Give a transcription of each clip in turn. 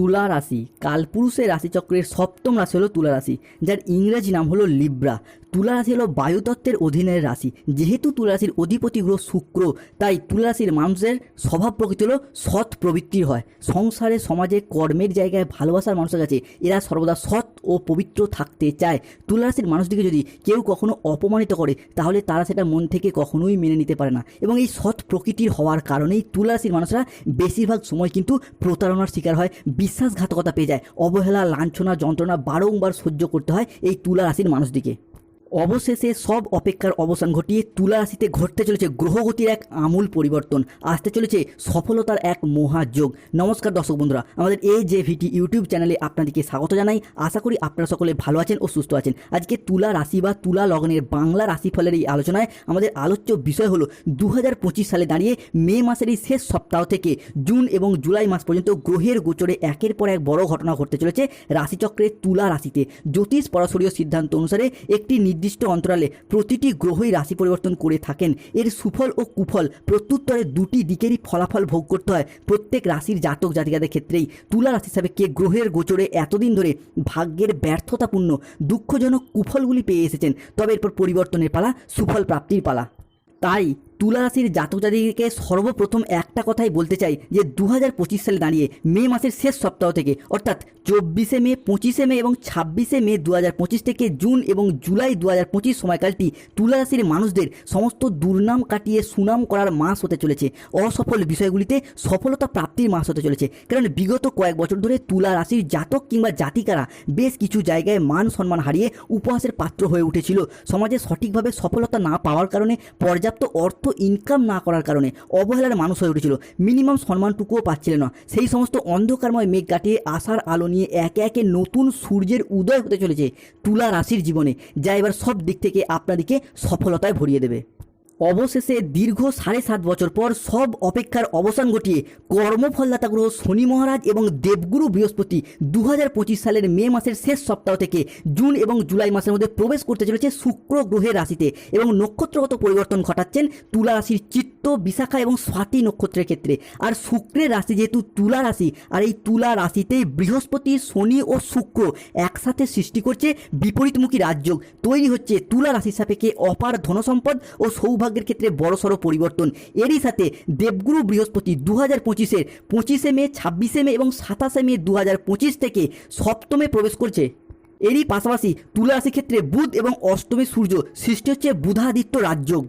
তুলা রাশি। কালপুরুষের রাশিচক্রের সপ্তম রাশি হলো তুলা রাশি যার ইংরেজি নাম হলো লিব্রা। তুলা রাশি হলো বায়ুতত্ত্বের অধীনের রাশি। যেহেতু তুলা রাশির অধিপতি গ্রহ শুক্র, তাই তুলা রাশির মানুষের স্বভাব প্রকৃতি হলো সৎ প্রবৃত্তির হয়। সংসারে, সমাজে, কর্মের জায়গায় ভালোবাসার মানুষের কাছে এরা সর্বদা সৎ ও পবিত্র থাকতে চায়। তুলা রাশির মানুষটিকে যদি কেউ কখনো অপমানিত করে, তাহলে তারা সেটা মন থেকে কখনোই মেনে নিতে পারে না। এবং এই সৎ প্রকৃতির হওয়ার কারণেই তুলা রাশির মানুষরা বেশিরভাগ সময় কিন্তু প্রতারণার শিকার হয়, বিশ্বাসঘাতকতা পেয়ে যায়, অবহেলা, লাঞ্ছনা, যন্ত্রণা বারংবার সহ্য করতে হয় এই তুলা রাশির মানুষটিকে। অবশেষে সব অপেক্ষার অবসান ঘটিয়ে তুলা রাশিতে ঘটতে চলেছে গ্রহগতির এক আমূল পরিবর্তন। আসতে চলেছে সফলতার এক মহাযোগ। নমস্কার দর্শক বন্ধুরা, আমাদের এই যে ভিটি ইউটিউব চ্যানেলে আপনাদেরকে স্বাগত জানাই। আশা করি আপনারা সকলে ভালো আছেন ও সুস্থ আছেন। আজকে তুলা রাশি বা তুলা লগ্নের বাংলা রাশিফলের এই আলোচনায় আমাদের আলোচ্য বিষয় হলো দু হাজার পঁচিশ সালে দাঁড়িয়ে মে মাসের এই শেষ সপ্তাহ থেকে জুন এবং জুলাই মাস পর্যন্ত গ্রহের গোচরে একের পর এক বড় ঘটনা ঘটতে চলেছে রাশিচক্রের তুলা রাশিতে। জ্যোতিষ পরাশরীয় সিদ্ধান্ত অনুসারে একটি নির্দিষ্ট অন্তরালে প্রতিটি গ্রহই রাশি পরিবর্তন করে থাকেন। এর সুফল ও কুফল প্রত্যুত্তরে দুটি দিকেরই ফলাফল ভোগ করতে হয়। প্রত্যেক রাশির জাতক জাতিকাদের ক্ষেত্রেই তুলা রাশি কে গ্রহের গোচরে এতদিন ধরে ভাগ্যের ব্যর্থতাপূর্ণ, দুঃখজনক কুফলগুলি পেয়ে এসেছেন, তবে এরপর পরিবর্তনের পালা, সুফল প্রাপ্তির পালা। তাই তুলা রাশির জাতক জাতিকে সর্বপ্রথম একটা কথাই বলতে চাই যে দু হাজার পঁচিশ সালে দাঁড়িয়ে মে মাসের শেষ সপ্তাহ থেকে, অর্থাৎ চব্বিশে মে, পঁচিশে মে এবং ছাব্বিশে মে দু হাজার পঁচিশ থেকে জুন এবং জুলাই দু হাজার পঁচিশ সময়কালটি তুলা রাশির মানুষদের সমস্ত দুর্নাম কাটিয়ে সুনাম করার মাস হতে চলেছে। অসফল বিষয়গুলিতে সফলতা প্রাপ্তির মাস হতে চলেছে। কারণ বিগত কয়েক বছর ধরে তুলা রাশির জাতক কিংবা জাতিকারা বেশ কিছু জায়গায় মান সম্মান হারিয়ে উপহাসের পাত্র হয়ে উঠেছিল। সমাজে সঠিকভাবে সফলতা না পাওয়ার কারণে পর্যাপ্ত অর্থ ইনকাম না করার কারণে অবহেলার মানুষ হয়ে উঠেছিল। মিনিমাম সম্মানটুকুও পাচ্ছিল না। সেই সমস্ত অন্ধকারময় মেঘ কাটিয়ে আসার আলো নিয়ে একে একে নতুন সূর্যের উদয় হতে চলেছে তুলা রাশির জীবনে, যা এবার সব দিক থেকে আপনাদেরকে সফলতায় ভরিয়ে দেবে। অবশেষে দীর্ঘ সাড়ে সাত বছর পর সব অপেক্ষার অবসান ঘটিয়ে কর্মফলদাতা গ্রহ শনি মহারাজ এবং দেবগুরু বৃহস্পতি দু হাজার পঁচিশ সালের মে মাসের শেষ সপ্তাহ থেকে জুন এবং জুলাই মাসের মধ্যে প্রবেশ করতে চলেছে শুক্র গ্রহের রাশিতে এবং নক্ষত্রগত পরিবর্তন ঘটাচ্ছেন তুলা রাশির চিত্ত, বিশাখা এবং স্বাতি নক্ষত্রের ক্ষেত্রে। আর শুক্রের রাশি যেহেতু তুলা রাশি, আর এই তুলা রাশিতেই বৃহস্পতি, শনি ও শুক্র একসাথে সৃষ্টি করছে বিপরীতমুখী রাজযোগ। তৈরি হচ্ছে তুলা রাশির সাপেক্ষে অপার ধনসম্পদ ও সৌভাগ্যের ক্ষেত্রে বড়সড় পরিবর্তন। এরই সাথে দেবগুরু বৃহস্পতি দু হাজার পঁচিশের পঁচিশে মে, ছাব্বিশে মে এবং সাতাশে মে দু হাজার পঁচিশ থেকে সপ্তমে প্রবেশ করছে। এরই পাশাপাশি তুলা রাশির ক্ষেত্রে বুধ এবং অষ্টমী সূর্য সৃষ্টি হচ্ছে বুধাদিত্য রাজযোগ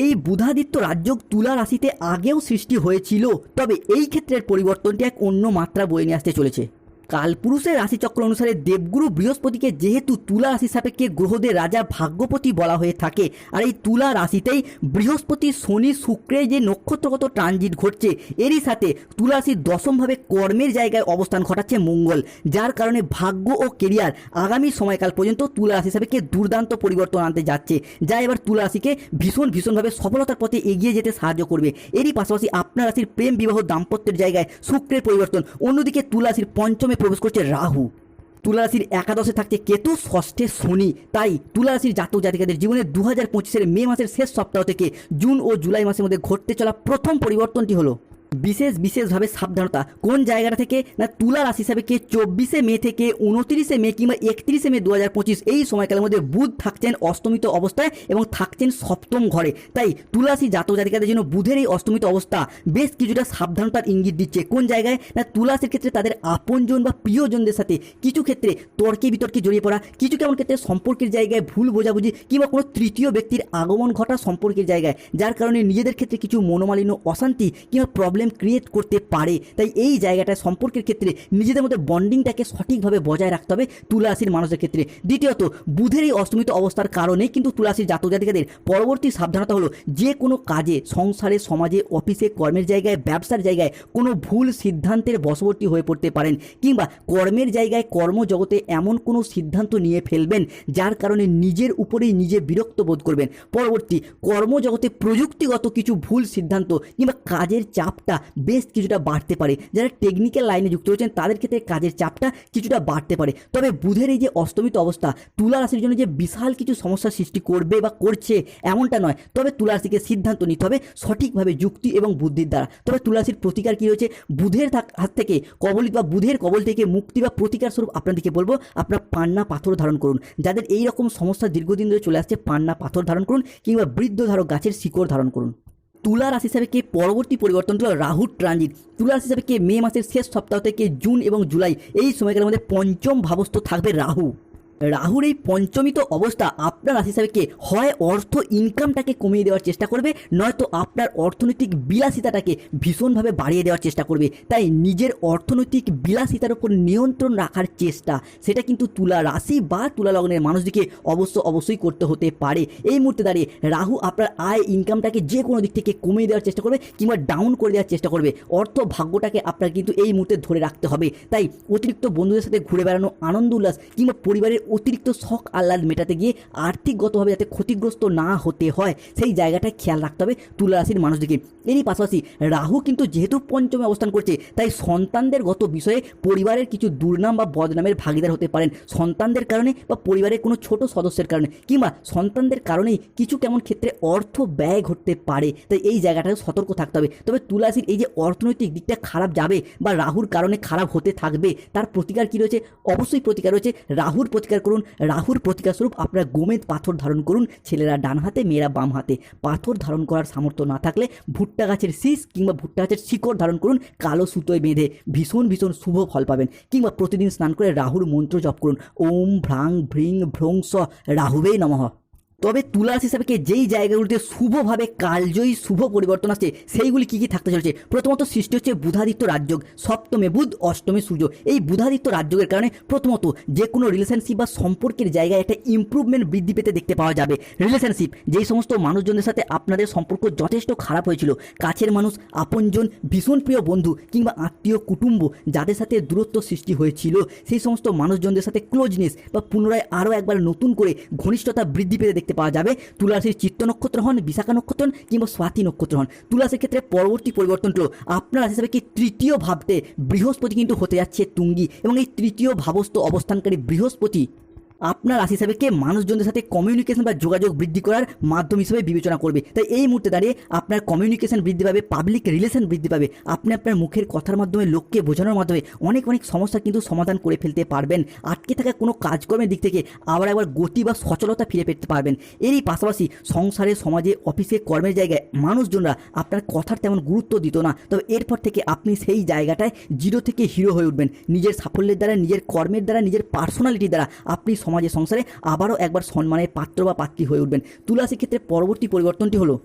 এই বুধাদিত্য রাজযোগ তুলা রাশিতে আগেও সৃষ্টি হয়েছিল, তবে এই ক্ষেত্রের পরিবর্তনটি এক অন্য মাত্রা বয়ে নিয়ে আসতে চলেছে। কালপুরুষের রাশিচক্র অনুসারে দেবগুরু বৃহস্পতিকে যেহেতু তুলা রাশি সাপেক্ষে গ্রহদের রাজা ভাগ্যপতি বলা হয়ে থাকে, আর এই তুলা রাশিতেই বৃহস্পতি, শনি শুক্রের যে নক্ষত্রগত ট্রানজিট ঘটছে, এরই সাথে তুলা রাশির দশমভাবে কর্মের জায়গায় অবস্থান ঘটাচ্ছে মঙ্গল, যার কারণে ভাগ্য ও কেরিয়ার আগামী সময়কাল পর্যন্ত তুলা রাশি সাপেক্ষে দুর্দান্ত পরিবর্তন আনতে যাচ্ছে, যা এবার তুলা রাশিকে ভীষণ ভীষণভাবে সফলতার পথে এগিয়ে যেতে সাহায্য করবে। এরই পাশাপাশি আপনার রাশির প্রেম বিবাহ দাম্পত্যের জায়গায় শুক্রের পরিবর্তন, অন্যদিকে তুলা রাশির পঞ্চমে প্রবেশ করছে রাহু। তুলা রাশির একাদশে থাকছে কেতু, ষষ্ঠে শনি। তাই তুলা রাশির জাতক জাতিকাদের জীবনে দু হাজার পঁচিশের মে মাসের শেষ সপ্তাহ থেকে জুন ও জুলাই মাসের মধ্যে ঘটতে চলা প্রথম পরিবর্তনটি হলো বিশেষ বিশেষভাবে সাবধানতা। কোন জায়গাটা থেকে? না, তুলা রাশি হিসাবে কে চব্বিশে মে থেকে উনত্রিশে মে কিংবা একত্রিশে মে দু হাজার পঁচিশ এই সময়কালের মধ্যে বুধ থাকছেন অস্তমিত অবস্থায় এবং থাকছেন সপ্তম ঘরে। তাই তুলা রাশি জাতক জাতিকাদের জন্য বুধের এই অস্তমিত অবস্থা বেশ কিছুটা সাবধানতার ইঙ্গিত দিচ্ছে। কোন জায়গায়? না, তুলা রাশির ক্ষেত্রে তাদের আপনজন বা প্রিয়জনদের সাথে কিছু ক্ষেত্রে তর্কে বিতর্কে জড়িয়ে পড়া, কিছু কেমন ক্ষেত্রে সম্পর্কের জায়গায় ভুল বোঝাবুঝি কিংবা কোনো তৃতীয় ব্যক্তির আগমন ঘটা সম্পর্কের জায়গায়, যার কারণে নিজেদের ক্ষেত্রে কিছু মনোমালিন্য, অশান্তি কিংবা প্রবলেম ক্রিয়েট করতে পারে। তাই এই জায়গাটা সম্পর্কের ক্ষেত্রে নিজেদের মধ্যে বন্ডিংটাকে সঠিকভাবে বজায় রাখতে হবে তুলা রাশির মানুষের ক্ষেত্রে। দ্বিতীয়ত, বুধের এই অস্তমিত অবস্থার কারণেই কিন্তু তুলা রাশির জাতক জাতিকাদের পরবর্তী সাবধানতা হলো যে কোনো কাজে, সংসারে, সমাজে, অফিসে, কর্মের জায়গায়, ব্যবসার জায়গায় কোনো ভুল সিদ্ধান্তের বশবর্তী হয়ে পড়তে পারেন কিংবা কর্মের জায়গায় কর্মজগতে এমন কোনো সিদ্ধান্ত নিয়ে ফেলবেন যার কারণে নিজের উপরেই নিজে বিরক্ত বোধ করবেন। পরবর্তী, কর্মজগতে প্রযুক্তিগত কিছু ভুল সিদ্ধান্ত কিংবা কাজের চাপ চাপটা বেশ কিছুটা বাড়তে পারে। যারা টেকনিক্যাল লাইনে যুক্ত রয়েছেন, তাদের ক্ষেত্রে কাজের চাপটা কিছুটা বাড়তে পারে। তবে বুধের এই যে অস্তমিত অবস্থা, তুলা রাশির জন্য যে বিশাল কিছু সমস্যার সৃষ্টি করবে বা করছে, এমনটা নয়। তবে তুলা রাশিকে সিদ্ধান্ত নিতে হবে সঠিকভাবে যুক্তি এবং বুদ্ধির দ্বারা। তবে তুলা রাশির প্রতিকার কী রয়েছে? বুধের হাত থেকে কবলিত বা বুধের কবল থেকে মুক্তি বা প্রতিকার স্বরূপ আপনাদেরকে বলব, আপনার পান্না পাথর ধারণ করুন। যাদের এই রকম সমস্যা দীর্ঘদিন ধরে চলে আসছে, পান্না পাথর ধারণ করুন কিংবা বৃদ্ধ ধারক গাছের শিকড় ধারণ করুন। তুলা রাশি হিসাবে কে পরবর্তী পরিবর্তন হলো রাহুর ট্রানজিট তুলা রাশি হিসাবে কে মে মাসের শেষ সপ্তাহ থেকে জুন এবং জুলাই, এই সময়কালের মধ্যে পঞ্চম ভাবস্থ থাকবে রাহু। রাহুর এই পঞ্চমিত অবস্থা আপনার রাশি হিসাবে হয় অর্থ ইনকামটাকে কমিয়ে দেওয়ার চেষ্টা করবে, নয়তো আপনার অর্থনৈতিক বিলাসিতাটাকে ভীষণভাবে বাড়িয়ে দেওয়ার চেষ্টা করবে। তাই নিজের অর্থনৈতিক বিলাসিতার উপর নিয়ন্ত্রণ রাখার চেষ্টা, সেটা কিন্তু তুলা রাশি বা তুলা লগ্নের মানুষদিকে অবশ্য অবশ্যই করতে হতে পারে। এই মুহূর্তে দাঁড়িয়ে রাহু আপনার আয় ইনকামটাকে যে কোনো দিক থেকে কমিয়ে দেওয়ার চেষ্টা করবে কিংবা ডাউন করে দেওয়ার চেষ্টা করবে। অর্থ ভাগ্যটাকে আপনার কিন্তু এই মুহূর্তে ধরে রাখতে হবে। তাই অতিরিক্ত বন্ধুদের সাথে ঘুরে বেড়ানো, আনন্দ উল্লাস কিংবা পরিবারের অতিরিক্ত শখ আহ্লাদ মেটাতে গিয়ে আর্থিকগতভাবে যাতে ক্ষতিগ্রস্ত না হতে হয়, সেই জায়গাটায় খেয়াল রাখতে হবে তুলা রাশির মানুষদিকে এরই পাশাপাশি রাহু কিন্তু যেহেতু পঞ্চমে অবস্থান করছে, তাই সন্তানদের গত বিষয়ে পরিবারের কিছু দুর্নাম বা বদনামের ভাগিদার হতে পারেন। সন্তানদের কারণে বা পরিবারের কোনো ছোট সদস্যের কারণে কিংবা সন্তানদের কারণেই কিছু কেমন ক্ষেত্রে অর্থ ব্যয় ঘটতে পারে, তাই এই জায়গাটায় সতর্ক থাকতে হবে। তবে তুলাসির এই যে অর্থনৈতিক দিকটা খারাপ যাবে বা রাহুর কারণে খারাপ হতে থাকবে, তার প্রতিকার কী রয়েছে? অবশ্যই প্রতিকার রয়েছে। রাহুর প্রতিকার করুন। রাহুর প্রতিকার স্বরূপ আপনারা গোমেদ পাথর ধারণ করুন। ছেলেরা ডান হাতে, মেয়েরা বাম হাতে। পাথর ধারণ করার সামর্থ্য না থাকলে ভুট্টা গাছের শীষ কিংবা ভুট্টা গাছের শিকড় ধারণ করুন, কালো সুতোয় বেঁধে ভীষণ ভীষণ শুভ ফল পাবেন। কিংবা প্রতিদিন স্নান করে রাহুর মন্ত্র জপ করুন। ওম ভ্রাং ভ্রিং ভ্রংস রাহুবেই নমঃ। তবে তুলা হিসাবে কে যেই জায়গাগুলিতে শুভভাবে কালজয়ী শুভ পরিবর্তন আসছে, সেইগুলি কী কী থাকতে চলেছে? প্রথমত সৃষ্টি হচ্ছে বুধাদিত্য রাজযোগ, সপ্তমে বুধ, অষ্টমে সূর্য। এই বুধাদিত্য রাজযোগের কারণে প্রথমত যে কোনো রিলেশনশিপ বা সম্পর্কের জায়গায় একটা ইম্প্রুভমেন্ট বৃদ্ধি পেতে দেখতে পাওয়া যাবে। রিলেশনশিপ যেই সমস্ত মানুষজনদের সাথে আপনাদের সম্পর্ক যথেষ্ট খারাপ হয়েছিল, কাছের মানুষ, আপনজন, ভীষণ প্রিয় বন্ধু কিংবা আত্মীয়, কুটুম্ব, যাদের সাথে দূরত্ব সৃষ্টি হয়েছিল, সেই সমস্ত মানুষজনদের সাথে ক্লোজনেস বা পুনরায় আরও একবার নতুন করে ঘনিষ্ঠতা বৃদ্ধি পেতে দেখতে পাওয়া যাবে। তুলারাশির চিত্ত নক্ষত্র হন, বিশাখা নক্ষত্র হন, কিংবা স্বাতি নক্ষত্র হন। তুলারাশির ক্ষেত্রে পরবর্তী পরিবর্তন হলো আপনার হিসাবে কি তৃতীয় ভাবতে বৃহস্পতি কিন্তু হতে যাচ্ছে তুঙ্গি, এবং এই তৃতীয় ভাবস্থ অবস্থানকারী বৃহস্পতি আপনার রাশি হিসাবে মানুষজনদের সাথে কমিউনিকেশন বা যোগাযোগ বৃদ্ধি করার মাধ্যম হিসেবে বিবেচনা করবে। তাই এই মুহূর্তে দাঁড়িয়ে আপনার কমিউনিকেশন বৃদ্ধি পাবে পাবলিক রিলেশন বৃদ্ধি পাবে। আপনি আপনার মুখের কথার মাধ্যমে, লোককে বোঝানোর মাধ্যমে অনেক অনেক সমস্যা কিন্তু সমাধান করে ফেলতে পারবেন। আটকে থাকা কোনো কাজকর্মের দিক থেকে আবার একবার গতি বা সচলতা ফিরে পেতে পারবেন। এরই পাশাপাশি সংসারে, সমাজে, অফিসে, কর্মের জায়গায় মানুষজনরা আপনার কথার তেমন গুরুত্ব দিত না। তবে এরপর থেকে আপনি সেই জায়গাটায় জিরো থেকে হিরো হয়ে উঠবেন। নিজের সাফল্যের দ্বারা, নিজের কর্মের দ্বারা, নিজের পার্সোনালিটির দ্বারা আপনি সমাজে সংসারে আবারও একবার সম্মানের পাত্র বা পাত্রী হয়ে উঠবেন। তুলাসী ক্ষেত্রে পরবর্তী পরিবর্তনটি হলো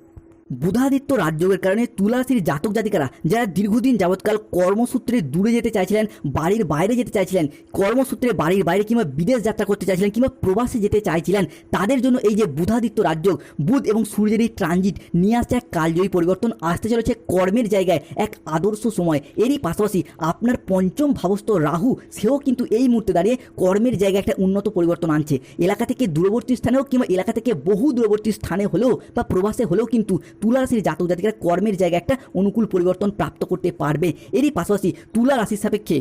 বুধাদিত্য রাজযোগের কারণে তুলারাশির জাতক জাতিকারা যারা দীর্ঘদিন যাবৎকাল কর্মসূত্রে দূরে যেতে চাইছিলেন, বাড়ির বাইরে যেতে চাইছিলেন, কর্মসূত্রে বাড়ির বাইরে কিংবা বিদেশ যাত্রা করতে চাইছিলেন কিংবা প্রবাসে যেতে চাইছিলেন, তাদের জন্য এই যে বুধাদিত্য রাজযোগ, বুধ এবং সূর্যের এই ট্রানজিট নিয়ে আসছে এক কালজয়ী পরিবর্তন, আসতে চলেছে কর্মের জায়গায় এক আদর্শ সময়। এরই পাশাপাশি আপনার পঞ্চম ভাবস্থ রাহু, সেও কিন্তু এই মুহূর্তে দাঁড়িয়ে কর্মের জায়গায় একটা উন্নত পরিবর্তন আনছে। এলাকা থেকে দূরবর্তী স্থানেও কিংবা এলাকা থেকে বহু দূরবর্তী স্থানে হলেও বা প্রবাসে হলেও কিন্তু তুলা রাশির জাতক জাতিকারা কর্মের জায়গায় একটা অনুকূল পরিবর্তন প্রাপ্ত করতে পারবে। এরই পাশাপাশি তুলা রাশির সাপেক্ষে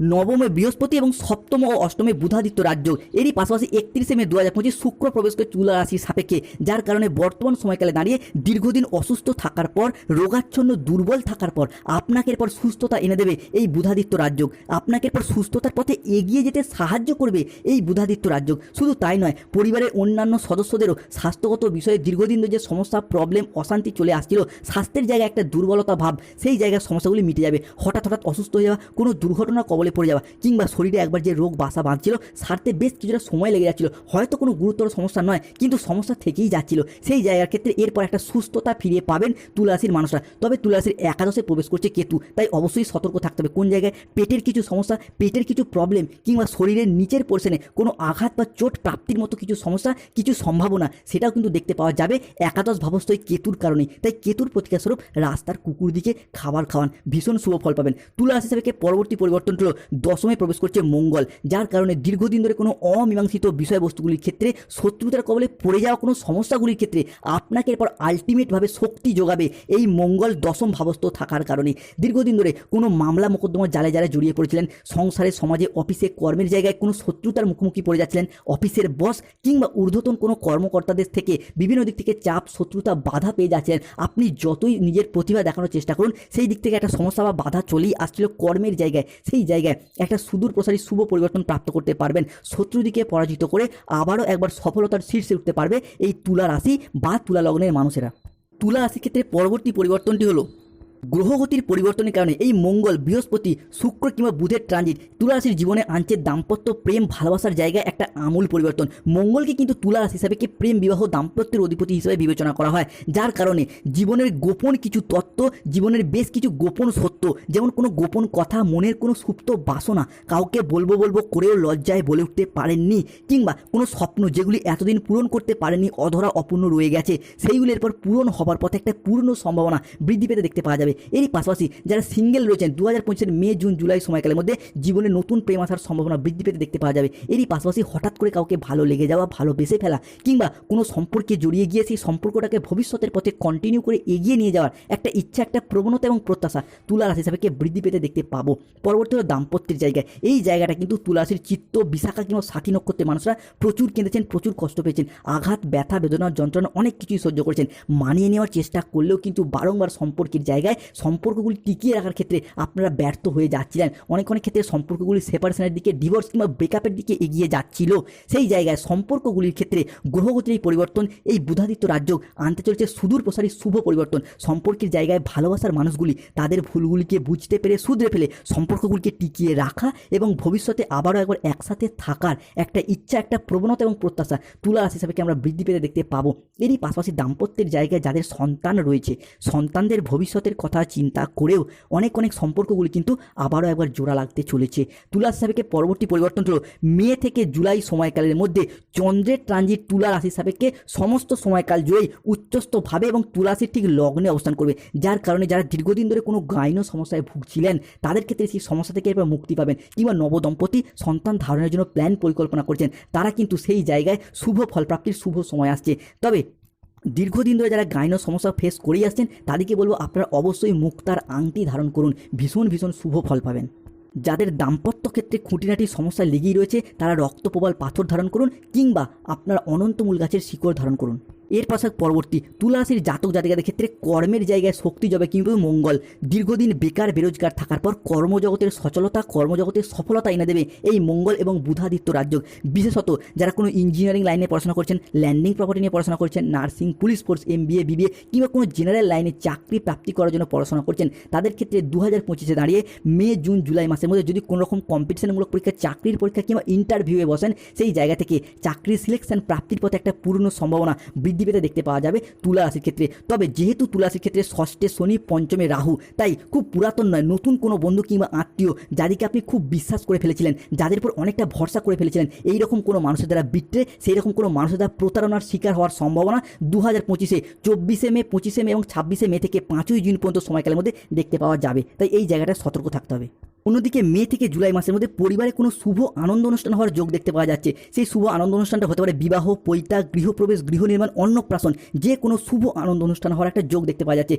নবমে বৃহস্পতি এবং সপ্তম ও অষ্টমে বুধাদিত্য রাজ্য। এরই পাশাপাশি একত্রিশে মে দু হাজার পঁচিশ শুক্র প্রবেশ করে তুলা রাশির সাপেক্ষে, যার কারণে বর্তমান সময়কালে দাঁড়িয়ে দীর্ঘদিন অসুস্থ থাকার পর, রোগাচ্ছন্ন, দুর্বল থাকার পর আপনাকে এরপর সুস্থতা এনে দেবে এই বুধাদিত্য রাজ্য। আপনাকে এরপর সুস্থতার পথে এগিয়ে যেতে সাহায্য করবে এই বুধাদিত্য রাজ্য। শুধু তাই নয়, পরিবারের অন্যান্য সদস্যদেরও স্বাস্থ্যগত বিষয়ে দীর্ঘদিন যে সমস্যা প্রবলেম অশান্তি চলে আসছিল, স্বাস্থ্যের জায়গায় একটা দুর্বলতা ভাব, সেই জায়গায় সমস্যাগুলি মিটে যাবে। হঠাৎ হঠাৎ অসুস্থ হয়ে যাওয়া, কোনো দুর্ঘটনা কবলে পড়ে যাওয়া কিংবা শরীরে একবার যে রোগ বাসা বাঁধছিল, সারতে বেশ কিছুটা সময় লেগে যাচ্ছিল। হয়তো কোনো গুরুতর সমস্যা নয়, কিন্তু সমস্যা থেকেই যাচ্ছিল। সেই জায়গার ক্ষেত্রে এরপর একটা সুস্থতা ফিরিয়ে পাবেন তুলাসীর মানুষরা। তবে তুলাসীর একাদশে প্রবেশ করছে কেতু, তাই অবশ্যই সতর্ক থাকতে হবে। কোন জায়গায়? পেটের কিছু সমস্যা, পেটের কিছু প্রবলেম কিংবা শরীরের নিচের পোর্শনে কোনো আঘাত বা চোট প্রাপ্তির মতো কিছু সমস্যা, কিছু সম্ভাবনা, সেটাও কিন্তু দেখতে পাওয়া যাবে একাদশ ভাবস্থ কেতুর কারণেই। তাই কেতুর প্রতিকার স্বরূপ রাস্তার কুকুর দিকে খাবার খাওয়ান। ভীষণ শুভ ফল পাবেন। তুলা হিসেবে পরবর্তী পরিবর্তন হলো দশমে প্রবেশ করছে মঙ্গল, যার কারণে দীর্ঘদিন ধরে কোনো অমীমাংসিত বিষয়বস্তুগুলির ক্ষেত্রে শত্রুতার কবলে পড়ে যাওয়া কোনো সমস্যাগুলির ক্ষেত্রে আপনাকে এরপর আলটিমেটভাবে শক্তি যোগাবে এই মঙ্গল দশম ভাবস্থ থাকার কারণে। দীর্ঘদিন ধরে কোনো মামলা মোকদ্দমার জালে জালে জড়িয়ে পড়েছিলেন, সংসারে, সমাজে, অফিসে, কর্মের জায়গায় কোনো শত্রুতার মুখোমুখি পড়ে যাচ্ছিলেন, অফিসের বস কিংবা ঊর্ধ্বতন কোনো কর্মকর্তাদের থেকে বিভিন্ন দিক থেকে চাপ, শত্রুতা, বাধা পেয়ে যাচ্ছেন আপনি যতই নিজের প্রতিভা দেখানোর চেষ্টা করুন, সেই দিক থেকে একটা সমস্যা বা বাধা চলেই আসছিল কর্মের জায়গায়। সেই জায়গায় একটা সুদূর প্রসারী শুভ পরিবর্তন প্রাপ্ত করতে পারবেন। শত্রুদিকে পরাজিত করে আবারও একবার সফলতার শীর্ষে উঠতে পারবে এই তুলা রাশি বা তুলা লগ্নের মানুষেরা। তুলা রাশির ক্ষেত্রে পরবর্তী পরিবর্তনটি হলো গ্রহগতির পরিবর্তনের কারণে এই মঙ্গল, বৃহস্পতি, শুক্র কিংবা বুধের ট্রানজিট তুলা রাশির জীবনে আনছে দাম্পত্য প্রেম, ভালোবাসার জায়গায় একটা আমূল পরিবর্তন। মঙ্গলকে কিন্তু তুলা রাশি হিসাবে কি প্রেম, বিবাহ, দাম্পত্যের অধিপতি হিসেবে বিবেচনা করা হয়। যার কারণে জীবনের গোপন কিছু তত্ত্ব, জীবনের বেশ কিছু গোপন সত্য, যেমন কোনো গোপন কথা, মনের কোনো সুপ্ত বাসনা, কাউকে বলব বলব করেও লজ্জায় বলে উঠতে পারেননি, কিংবা কোনো স্বপ্ন যেগুলি এতদিন পূরণ করতে পারেননি, অধরা অপূর্ণ রয়ে গেছে, সেইগুলি এরপর পূরণ হবার পথে একটা পূর্ণ সম্ভাবনা বৃদ্ধি পেতে দেখতে পাওয়া যাবে। এরই পাশাপাশি যারা সিঙ্গেল রয়েছেন দু হাজার মে, জুন, জুলাই সময়কালের মধ্যে জীবনে নতুন প্রেম আসার সম্ভাবনা বৃদ্ধি পেতে দেখতে পাওয়া যাবে। এরই পাশাপাশি হঠাৎ করে কাউকে ভালো লেগে যাওয়া ভালোবেসে ফেলা কিংবা কোনো সম্পর্কে জড়িয়ে গিয়ে সেই সম্পর্কটাকে ভবিষ্যতের পথে কন্টিনিউ করে এগিয়ে নিয়ে যাওয়ার একটা ইচ্ছা, একটা প্রবণতা এবং প্রত্যাশা তুলা রাশি হিসাবে বৃদ্ধি পেতে দেখতে পাবো। পরবর্তী হলো দাম্পত্যের জায়গায়। এই জায়গাটা কিন্তু তুলা রাশির চিত্ত, বিশাখা কিংবা সাথী নক্ষত্রের মানুষরা প্রচুর কেঁদেছেন, প্রচুর কষ্ট পেয়েছেন। আঘাত, ব্যথা, বেদনা, যন্ত্রণা অনেক কিছুই সহ্য করেছেন। মানিয়ে নেওয়ার চেষ্টা করলেও কিন্তু বারংবার সম্পর্কের জায়গায় সম্পর্কগুলি টিকিয়ে রাখার ক্ষেত্রে আপনারা ব্যর্থ হয়ে যাচ্ছিলেন। অনেক অনেক ক্ষেত্রে সম্পর্কগুলি সেপারেশনের দিকে ডিভোর্স কিংবা ব্রেকআপের দিকে এগিয়ে যাচ্ছিল। সেই জায়গায় সম্পর্কগুলির ক্ষেত্রে গ্রহগতির পরিবর্তন, এই বুধাদিত্য রাজ্য আনতে চলছে সুদূর প্রসারী শুভ পরিবর্তন। সম্পর্কের জায়গায় ভালোবাসার মানুষগুলি তাদের ভুলগুলিকে বুঝতে পেরে শুধরে ফেলে সম্পর্কগুলিকে টিকিয়ে রাখা এবং ভবিষ্যতে আবারও একবার একসাথে থাকার একটা ইচ্ছা, একটা প্রবণতা এবং প্রত্যাশা তুলা রাশি হিসাবে আমরা বৃদ্ধি পেতে দেখতে পাবো। এরই পাশাপাশি দাম্পত্যের জায়গায় যাদের সন্তান রয়েছে, সন্তানদের ভবিষ্যতের কথা চিন্তা করেও অনেক অনেক সম্পর্কগুলি কিন্তু আবারও একবার জোড়া লাগতে চলেছে। তুলা রাশি সাপেক্ষে পরবর্তী পরিবর্তন হলো মে থেকে জুলাই সময়কালের মধ্যে চন্দ্রের ট্রানজিট তুলা রাশি সাপেক্ষে সমস্ত সময়কাল জুড়েই উচ্চস্থভাবে এবং তুলা রাশির ঠিক লগ্নে অবস্থান করবে, যার কারণে যারা দীর্ঘদিন ধরে কোনো গাইন সমস্যায় ভুগছিলেন, তাদের ক্ষেত্রে সেই সমস্যা থেকে এরপর মুক্তি পাবেন কিংবা নবদম্পতি সন্তান ধারণের জন্য প্ল্যান পরিকল্পনা করছেন, তারা কিন্তু সেই জায়গায় শুভ ফলপ্রাপ্তির শুভ সময় আসছে। তবে দীর্ঘদিন ধরে যারা গাইনো সমস্যা ফেস করেই আসছেন, তাদেরকে বলব আপনারা অবশ্যই মুক্তার আংটি ধারণ করুন। ভীষণ ভীষণ শুভ ফল পাবেন। যাদের দাম্পত্য ক্ষেত্রে খুঁটিনাটি সমস্যা লেগেই রয়েছে, তারা রক্তপ্রবাল পাথর ধারণ করুন কিংবা আপনার অনন্তমূল গাছের শিকড় ধারণ করুন। এর পাশাপাশি পরবর্তী তুলা রাশির জাতক জাতিকাদের ক্ষেত্রে কর্মের জায়গায় শক্তি যাবে কিন্তু মঙ্গল। দীর্ঘদিন বেকার বেরোজগার থাকার পর কর্মজগতের সচলতা, কর্মজগতের সফলতা এনে দেবে এই মঙ্গল এবং বুধাদিত্য রাজ্য। বিশেষত যারা কোনো ইঞ্জিনিয়ারিং লাইনে পড়াশোনা করছেন ল্যান্ডিং প্রপার্টি নিয়ে পড়াশোনা করছেন nursing police force MBA BBA কিংবা কোনো জেনারেল লাইনে চাকরি প্রাপ্তি করার জন্য পড়াশোনা করছেন, তাদের ক্ষেত্রে দু হাজার পঁচিশে দাঁড়িয়ে মে, জুন, জুলাই মাসের মধ্যে যদি কোনো রকম কম্পিটিশনমূলক পরীক্ষা, চাকরির পরীক্ষা কিংবা ইন্টারভিউয়ে বসেন, সেই জায়গা থেকে চাকরির সিলেকশন প্রাপ্তির পথে একটা পূর্ণ সম্ভাবনা বৃদ্ধি পেতে দেখতে পাওয়া যাবে তুলা রাশির ক্ষেত্রে। তবে যেহেতু তুলা রাশির ক্ষেত্রে ষষ্ঠে শনি পঞ্চমে রাহু, তাই খুব পুরাতন নয়, নতুন কোনো বন্ধু কিংবা আত্মীয় যাদেরকে আপনি খুব বিশ্বাস করে ফেলেছিলেন, যাদের উপর অনেকটা ভরসা করে ফেলেছিলেন এই রকম কোনো মানুষের দ্বারা বিট্রে সেই রকম কোনো মানুষের দ্বারা প্রতারণার শিকার হওয়ার সম্ভাবনা দু হাজার পঁচিশে, চব্বিশে মে, পঁচিশে মে এবং ছাব্বিশে মে থেকে পাঁচই জুন পর্যন্ত সময়কালের মধ্যে দেখতে পাওয়া যাবে। তাই এই জায়গাটা সতর্ক থাকতে হবে। অন্যদিকে মে থেকে জুলাই মাসের মধ্যে পরিবারে কোনো শুভ আনন্দ অনুষ্ঠান হওয়ার যোগ দেখতে পাওয়া যাচ্ছে। সেই শুভ আনন্দ অনুষ্ঠানটা হতে পারে বিবাহ, পৈতা, গৃহপ্রবেশ, গৃহ নির্মাণ, অন্নপ্রাশন, যে কোনো শুভ আনন্দ অনুষ্ঠান হওয়ার একটা যোগ দেখতে পাওয়া যাচ্ছে।